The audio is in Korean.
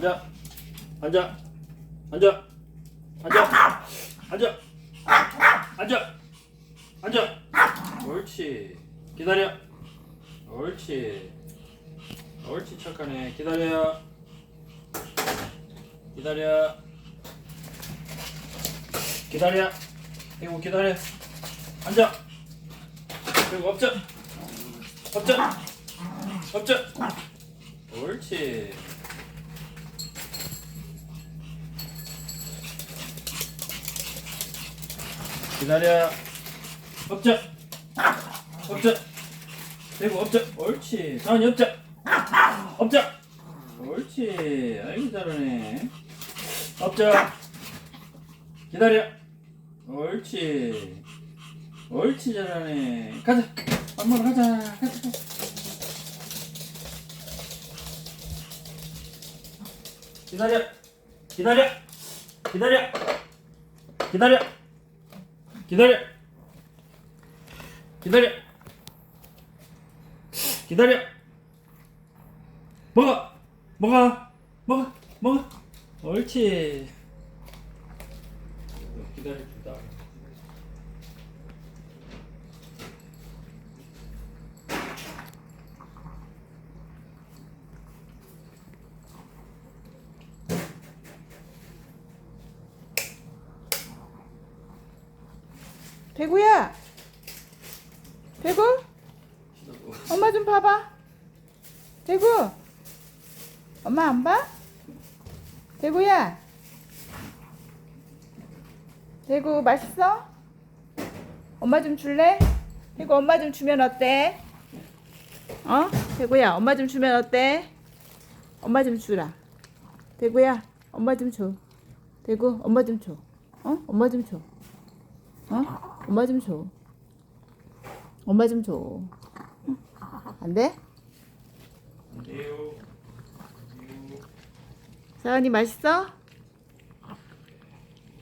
앉아. 앉아. 앉아. 앉아. 앉아. 앉아. 옳지. 기다려. 옳지. 옳지 착하네. 기다려. 기다려. 기다려. 이거 기다려. 앉아. 그리고 엎져. 엎져. 엎져. 옳지. 기다려. 엎져. 엎져. 그리고 엎져. 옳지. 다은이 엎져. 엎져. 옳지. 아이고 잘하네. 엎져. 기다려. 옳지. 옳지 잘하네. 가자. 밥 먹으러 가자. 가자. 가자. 기다려. 기다려. 기다려. 기다려. 기다려. 기다려. 기다려. 먹어. 먹어. 먹어. 먹어. 옳지. 기다려주다. 대구야. 대구? 엄마 좀 봐봐. 대구. 엄마 안 봐? 대구야. 대구 맛있어? 엄마 좀 줄래? 대구 엄마 좀 주면 어때? 어? 대구야 엄마 좀 주면 어때? 엄마 좀 주라. 대구야 엄마 좀 줘. 대구 엄마 좀 줘. 어? 엄마 좀 줘. 어? 엄마 좀 줘. 엄마 좀 줘. 응? 안 돼? 안돼요. 사연이 맛있어?